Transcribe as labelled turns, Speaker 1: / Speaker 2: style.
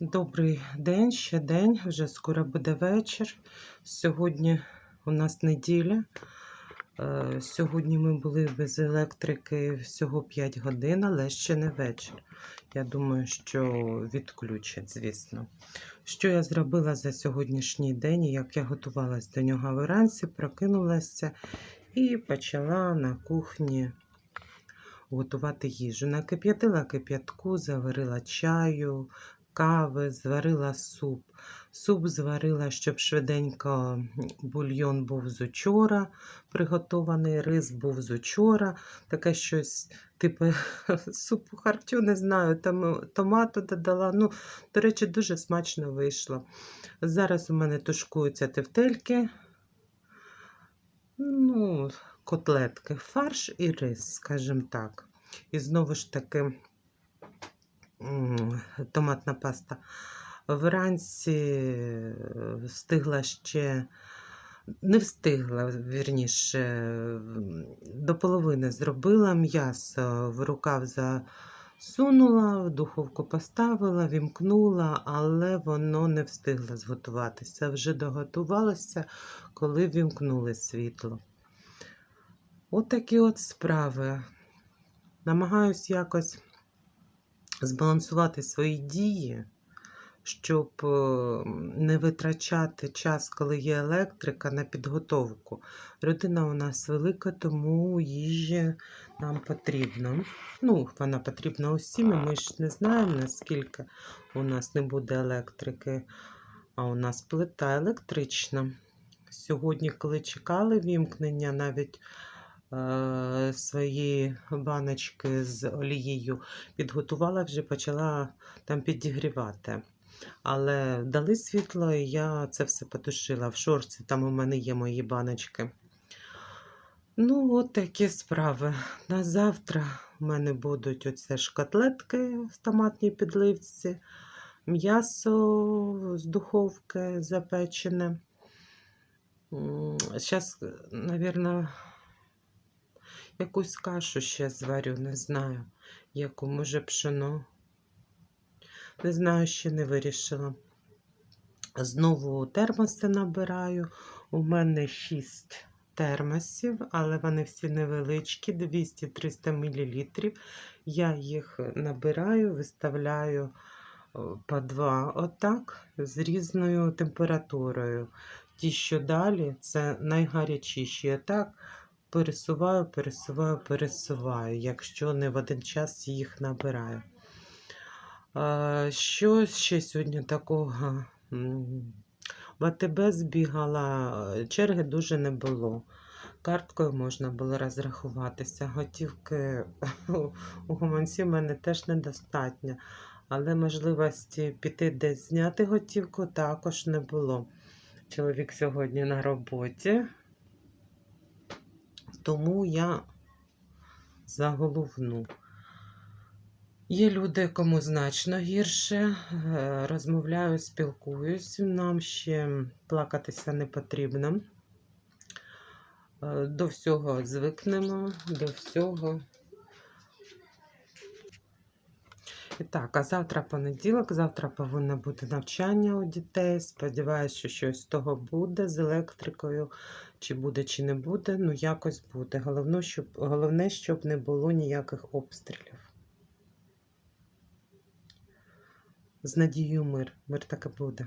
Speaker 1: Добрий день, ще день, вже скоро буде вечір. Сьогодні у нас неділя. Е, Сьогодні ми були без електрики всього 5 годин, але ще не вечір. Я думаю, що відключать, звісно. Що я зробила за сьогоднішній день, як я готувалась до нього вранці, прокинулася і почала на кухні готувати їжу. Накип'ятила кип'ятку, заварила чаю, кави, зварила суп. Суп зварила, щоб швиденько бульйон був з учора приготований, рис був з учора. Таке щось, типу супу харчу, не знаю, там томату додала. Ну, до речі, дуже смачно вийшло. Зараз у мене тушкуються тефтельки. Ну, котлетки, фарш і рис, скажімо так. І знову ж таки томатна паста. Вранці е, встигла ще, не встигла, вірніше, до половини зробила м'ясо в рукав засунула, в духовку поставила, вімкнула, але воно не встигло зготуватися. Вже доготувалося, коли вімкнули світло. От от справи. Намагаюсь якось збалансувати свої дії, щоб е, не витрачати час, коли є електрика, на підготовку. Родина у нас велика, тому їжі нам потрібно. Ну, вона потрібна усім, ми ж не знаємо, наскільки у нас не буде електрики, а у нас плита електрична. Сьогодні, коли чекали вімкнення, навіть свої баночки з олією підготувала, вже почала там підігрівати. Але дали світло, і я це все потушила в шорці, там у мене є мої баночки. Ну, от такі справи. На завтра в мене будуть оце ж котлетки в томатній підливці, м'ясо з духовки запечене. Зараз, мабуть, якусь кашу ще зварю, не знаю, яку, може, пшено. Не знаю, ще не вирішила. Знову термоси набираю. У мене 6 термосів, але вони всі невеличкі, 200-300 мл. Я їх набираю, виставляю по два отак, з різною температурою. Ті, що далі, це найгарячіші. Отак пересуваю, пересуваю, пересуваю, якщо не в один час їх набираю. Що ще сьогодні такого? В АТБ збігала, черги дуже не було. Карткою можна було розрахуватися. Готівки у гуманці в мене теж недостатньо, але можливості піти десь зняти готівку також не було. Чоловік сьогодні на роботі, тому я за головну. Є люди, кому значно гірше. Е, Розмовляю, спілкуюсь. Нам ще плакатися не потрібно. Е, До всього звикнемо, до всього. І так, а завтра понеділок, завтра повинно бути навчання у дітей. Сподіваюсь, що щось з того буде з електрикою. Чи буде, чи не буде, ну якось буде. Головне, щоб, головне, щоб не було ніяких обстрілів. З надією мир. Мир таки буде.